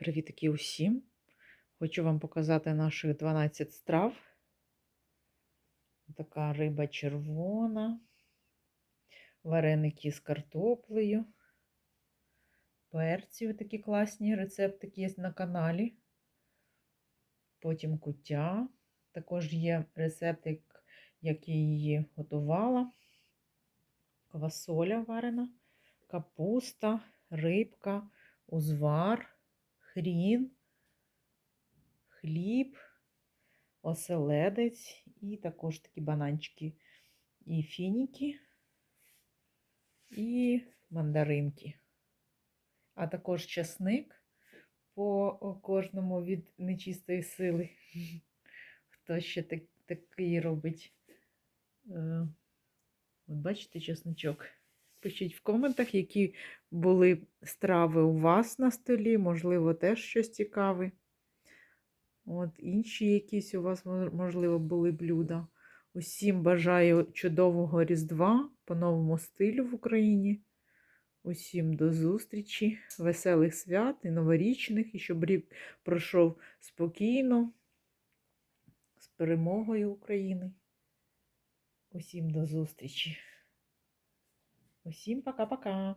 Привітки усім! Хочу вам показати наших 12 страв. Така риба червона, вареники з картоплею, перці такі класні рецептики є на каналі. Потім куття. Також є рецептик, як я її готувала. Квасоля варена, капуста, рибка, узвар, хрін, хліб, оселедець і також такі бананчики і фініки, і мандаринки. А також часник по кожному від нечистої сили. Хто ще так, такий робить? Е, От бачите чесничок? Пишіть в коментах, які були страви у вас на столі, можливо, теж щось цікаве. От інші якісь у вас, можливо, були блюда. Усім бажаю чудового Різдва по новому стилю в Україні. Усім до зустрічі, веселих свят і новорічних, і щоб рік пройшов спокійно, з перемогою України. Усім до зустрічі. Усім пока-пока.